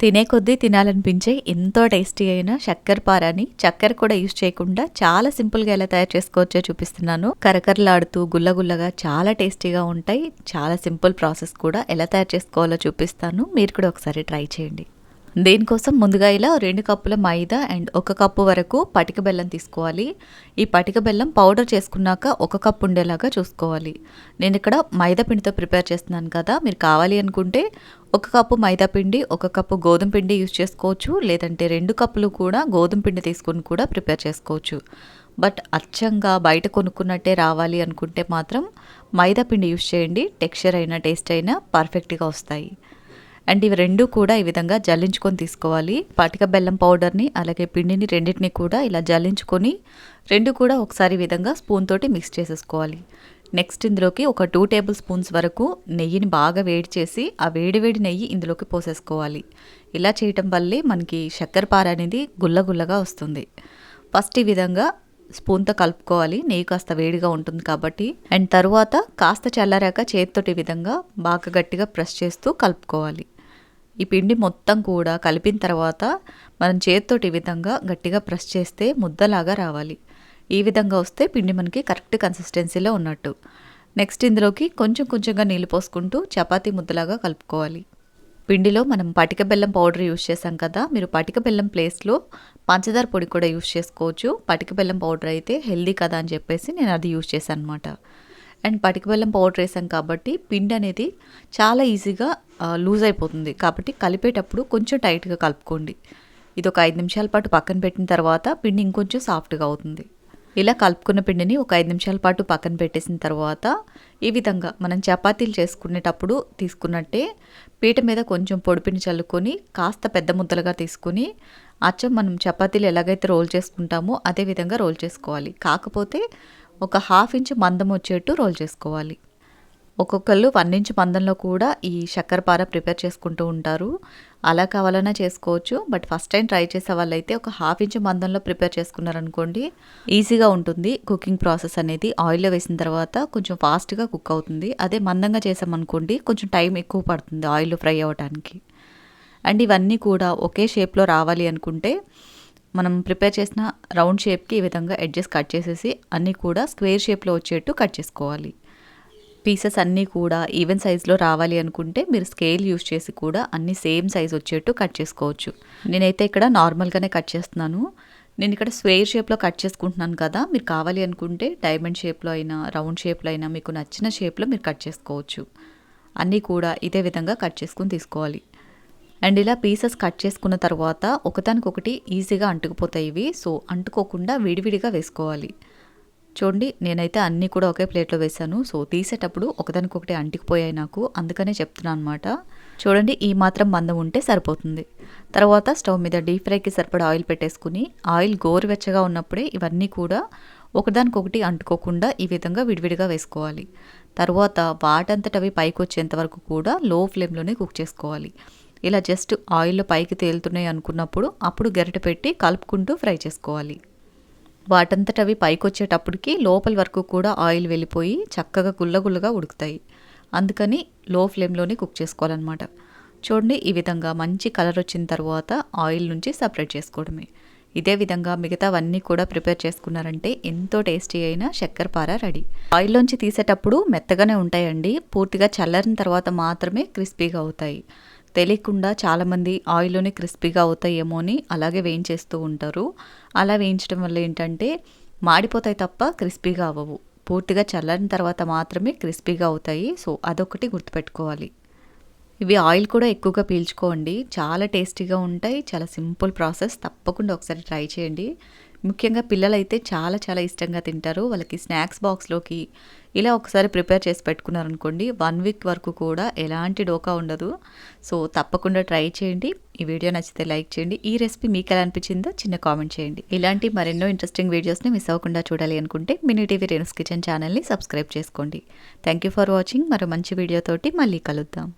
తినే కొద్దీ తినాలనిపించే ఎంతో టేస్టీ అయిన చక్కెర పారాని చక్కెర కూడా యూజ్ చేయకుండా చాలా సింపుల్గా ఎలా తయారు చేసుకోవచ్చో చూపిస్తున్నాను. కరకరలాడుతూ గుల్లగుల్లగా చాలా టేస్టీగా ఉంటాయి. చాలా సింపుల్ ప్రాసెస్ కూడా ఎలా తయారు చేసుకోవాలో చూపిస్తాను. మీరు కూడా ఒకసారి ట్రై చేయండి. దీనికోసం? ముందుగా ఇలా రెండు కప్పుల మైదా అండ్ ఒక కప్పు వరకు పటిక బెల్లం తీసుకోవాలి. ఈ పటిక బెల్లం పౌడర్ చేసుకున్నాక ఒక కప్పు ఉండేలాగా చూసుకోవాలి. నేను ఇక్కడ మైదా పిండితో ప్రిపేర్ చేస్తున్నాను కదా మీరు కావాలి అనుకుంటే ఒక కప్పు మైదా పిండి ఒక కప్పు గోధుమ పిండి యూజ్ చేసుకోవచ్చు. లేదంటే రెండు కప్పులు కూడా గోధుమ పిండి తీసుకుని కూడా ప్రిపేర్ చేసుకోవచ్చు. బట్ అచ్చంగా బయట కొనుక్కున్నట్టే రావాలి అనుకుంటే మాత్రం మైదా పిండి యూజ్ చేయండి. టెక్స్చర్ అయినా టేస్ట్ అయినా పర్ఫెక్ట్గా వస్తాయి. అండ్ ఇవి రెండు కూడా ఈ విధంగా జల్లించుకొని తీసుకోవాలి. పాటిక బెల్లం పౌడర్ని అలాగే పిండిని రెండింటిని కూడా ఇలా జల్లించుకొని రెండు కూడా ఒకసారి విధంగా స్పూన్ తోటి మిక్స్ చేసేసుకోవాలి. నెక్స్ట్ ఇందులోకి ఒక టూ టేబుల్ స్పూన్స్ వరకు నెయ్యిని బాగా వేడి చేసి ఆ వేడి వేడి నెయ్యి ఇందులోకి పోసేసుకోవాలి. ఇలా చేయటం వల్లే మనకి చక్కెర పార అనేది గుల్లగుల్లగా వస్తుంది. ఫస్ట్ ఈ విధంగా స్పూన్తో కలుపుకోవాలి. నెయ్యి కాస్త వేడిగా ఉంటుంది కాబట్టి. అండ్ తరువాత కాస్త చల్లారాక చేతితోటి విధంగా బాగా గట్టిగా ప్రెస్ చేస్తూ కలుపుకోవాలి. ఈ పిండి మొత్తం కూడా కలిపిన తర్వాత మనం చేతితోటి ఈ విధంగా గట్టిగా ప్రెస్ చేస్తే ముద్దలాగా రావాలి. ఈ విధంగా వస్తే పిండి మనకి కరెక్ట్ కన్సిస్టెన్సీలో ఉన్నట్టు. నెక్స్ట్ ఇందులోకి కొంచెం కొంచెంగా నీళ్ళు పోసుకుంటూ చపాతీ ముద్దలాగా కలుపుకోవాలి. పిండిలో మనం పటిక బెల్లం పౌడర్ యూస్ చేసాం కదా మీరు పటిక బెల్లం ప్లేస్లో పంచదార పొడి కూడా యూస్ చేసుకోవచ్చు. పటిక బెల్లం పౌడర్ అయితే హెల్దీ కదా అని చెప్పేసి నేను అది యూస్ చేశాను అనమాట అండ్ పటిక బెల్లం పౌడర్ వేసాం కాబట్టి పిండి అనేది చాలా ఈజీగా లూజ్ అయిపోతుంది. కాబట్టి కలిపేటప్పుడు కొంచెం టైట్గా కలుపుకోండి. ఇది ఒక ఐదు నిమిషాల పాటు పక్కన పెట్టిన తర్వాత పిండి ఇంకొంచెం సాఫ్ట్గా అవుతుంది. ఇలా కలుపుకున్న పిండిని ఒక ఐదు నిమిషాల పాటు పక్కన పెట్టేసిన తర్వాత ఈ విధంగా మనం చపాతీలు చేసుకునేటప్పుడు తీసుకున్నట్టే పీట మీద కొంచెం పొడిపిని చల్లుకొని కాస్త పెద్ద ముద్దలుగా తీసుకుని అచ్చం మనం చపాతీలు ఎలాగైతే రోల్ చేసుకుంటామో అదే విధంగా రోల్ చేసుకోవాలి. కాకపోతే ఒక హాఫ్ ఇంచ్ మందం వచ్చేట్టు రోల్ చేసుకోవాలి. ఒక్కొక్కళ్ళు వన్ ఇంచ్ మందంలో కూడా ఈ పార ప్రిపేర్ చేసుకుంటూ ఉంటారు. అలా కావాలన్నా చేసుకోవచ్చు బట్ ఫస్ట్ టైం ట్రై చేసే వాళ్ళైతే ఒక హాఫ్ ఇంచ్ మందంలో ప్రిపేర్ చేసుకున్నారనుకోండి ఈజీగా ఉంటుంది. కుకింగ్ ప్రాసెస్ అనేది ఆయిల్లో వేసిన తర్వాత కొంచెం ఫాస్ట్గా కుక్ అవుతుంది. అదే మందంగా చేసామనుకోండి కొంచెం టైం ఎక్కువ పడుతుంది ఆయిల్ ఫ్రై అవ్వడానికి అండ్ ఇవన్నీ కూడా ఒకే షేప్లో రావాలి అనుకుంటే మనం ప్రిపేర్ చేసిన రౌండ్ షేప్కి ఈ విధంగా ఎడ్జెస్ కట్ చేసేసి అన్నీ కూడా స్క్వేర్ షేప్లో వచ్చేట్టు కట్ చేసుకోవాలి. పీసెస్ అన్నీ కూడా ఈవెన్ సైజులో రావాలి అనుకుంటే మీరు స్కేల్ యూస్ చేసి కూడా అన్ని సేమ్ సైజ్ వచ్చేట్టు కట్ చేసుకోవచ్చు. నేనైతే ఇక్కడ నార్మల్గానే కట్ చేస్తున్నాను. నేను ఇక్కడ స్క్వేర్ షేప్లో కట్ చేసుకుంటున్నాను కదా మీరు కావాలి అనుకుంటే డైమండ్ షేప్లో అయినా రౌండ్ షేప్లో అయినా మీకు నచ్చిన షేప్లో మీరు కట్ చేసుకోవచ్చు. అన్నీ కూడా ఇదే విధంగా కట్ చేసుకుని తీసుకోవాలి. అండ్ ఇలా పీసెస్ కట్ చేసుకున్న తర్వాత ఒకదానికొకటి ఈజీగా అంటుకుపోతాయి ఇవి. సో అంటుకోకుండా విడివిడిగా వేసుకోవాలి. చూడండి నేనైతే అన్నీ కూడా ఒకే ప్లేట్లో వేశాను. సో తీసేటప్పుడు ఒకదానికొకటి అంటికిపోయాయి నాకు. అందుకనే చెప్తున్నాను అనమాట చూడండి ఈ మాత్రం మందం ఉంటే సరిపోతుంది. తర్వాత స్టవ్ మీద డీప్ ఫ్రైకి సరిపడా ఆయిల్ పెట్టేసుకుని ఆయిల్ గోరువెచ్చగా ఉన్నప్పుడే ఇవన్నీ కూడా ఒకదానికొకటి అంటుకోకుండా ఈ విధంగా విడివిడిగా వేసుకోవాలి. తర్వాత వాటంతటవి పైకి వచ్చేంత వరకు కూడా లో ఫ్లేమ్లోనే కుక్ చేసుకోవాలి. ఇలా జస్ట్ ఆయిల్లో పైకి తేలుతున్నాయి అనుకున్నప్పుడు అప్పుడు గరిట పెట్టి కలుపుకుంటూ ఫ్రై చేసుకోవాలి. వాటంతట అవి పైకి వచ్చేటప్పటికి లోపల వరకు కూడా ఆయిల్ వెళ్ళిపోయి చక్కగా గుల్లగుల్లగా ఉడుకుతాయి. అందుకని లో ఫ్లేమ్లోనే కుక్ చేసుకోవాలన్నమాట. చూడండి ఈ విధంగా మంచి కలర్ వచ్చిన తర్వాత ఆయిల్ నుంచి సపరేట్ చేసుకోవడమే. ఇదే విధంగా మిగతావన్నీ కూడా ప్రిపేర్ చేసుకున్నారంటే ఎంతో టేస్టీ అయిన చక్కెర పార రెడీ. ఆయిల్లోంచి తీసేటప్పుడు మెత్తగానే ఉంటాయండి. పూర్తిగా చల్లారిన తర్వాత మాత్రమే క్రిస్పీగా అవుతాయి. తెలియకుండా చాలామంది ఆయిల్లోనే క్రిస్పీగా అవుతాయేమో అని అలాగే వేయించేస్తూ ఉంటారు. అలా వేయించడం వల్ల ఏంటంటే మాడిపోతాయి తప్ప క్రిస్పీగా అవ్వవు. పూర్తిగా చల్లని తర్వాత మాత్రమే క్రిస్పీగా అవుతాయి. సో అదొకటి గుర్తుపెట్టుకోవాలి. ఇవి ఆయిల్ కూడా ఎక్కువగా పీల్చుకోండి. చాలా టేస్టీగా ఉంటాయి. చాలా సింపుల్ ప్రాసెస్. తప్పకుండా ఒకసారి ట్రై చేయండి. ముఖ్యంగా పిల్లలైతే చాలా చాలా ఇష్టంగా తింటారు. వాళ్ళకి స్నాక్స్ బాక్స్లోకి ఇలా ఒకసారి ప్రిపేర్ చేసి పెట్టుకున్నారనుకోండి వన్ వీక్ వరకు కూడా ఎలాంటి డోకా ఉండదు. సో తప్పకుండా ట్రై చేయండి. ఈ వీడియో నచ్చితే లైక్ చేయండి. ఈ రెసిపీ మీకు ఎలా అనిపించిందో చిన్న కామెంట్ చేయండి. ఇలాంటి మరెన్నో ఇంట్రెస్టింగ్ వీడియోస్ని మిస్ అవ్వకుండా చూడాలి అనుకుంటే మినీ టీవీ రేణుస్ కిచెన్ ఛానల్ని సబ్స్క్రైబ్ చేసుకోండి. Thank you for watching. మరో మంచి వీడియోతోటి మళ్ళీ కలుద్దాం.